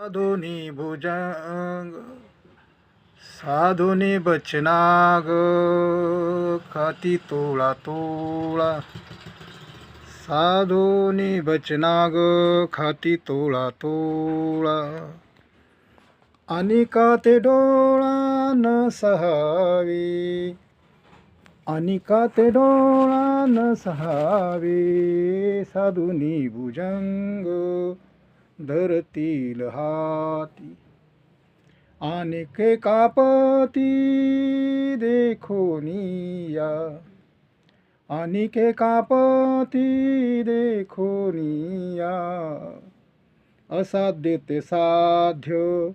साधुनी भुजंग साधुनी बचनाग खाती तोळा तोळा. साधुनी बचनाग खाती तोळा तोळा. आणि का ते डोळा न सहावी. आणि का ते डोळा न सहावे. साधुनी भुजंग धरतील हाती. आणि कापती देखोनिया या के कापती देखोनिया असाध्य ते साध्य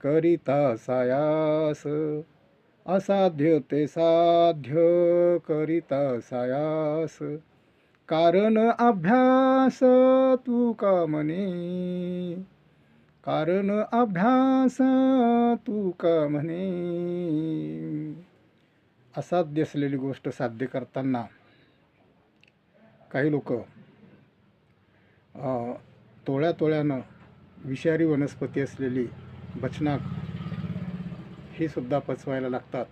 करिता सायास. असाध्य ते साध्य करिता सायास. कारण अभ्यास तू का म्हणे? कारण अभ्यास तू का म्हणे? असाध्य असलेली गोष्ट साध्य करताना काही लोक तोळ्या तोळ्यानं विषारी वनस्पती असलेली बचनाक ही सुद्धा पचवायला लागतात.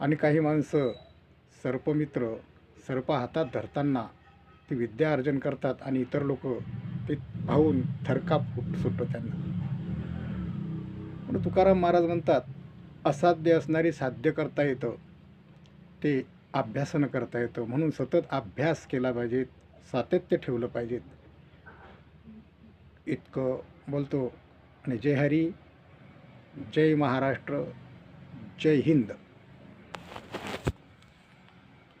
आणि काही माणसं सर्पमित्र सर्प हातात धरताना ती विद्या अर्जन करतात आणि इतर लोक ते पाहून थरकाप सुटतो त्यांना. म्हणून तुकाराम महाराज म्हणतात असाध्य असणारी साध्य करता येतं ते अभ्यासानं करता येतं. म्हणून सतत अभ्यास केला पाहिजे सातत्य ठेवलं पाहिजेत इतकं बोलतो. आणि जय हरी जय महाराष्ट्र जय हिंद.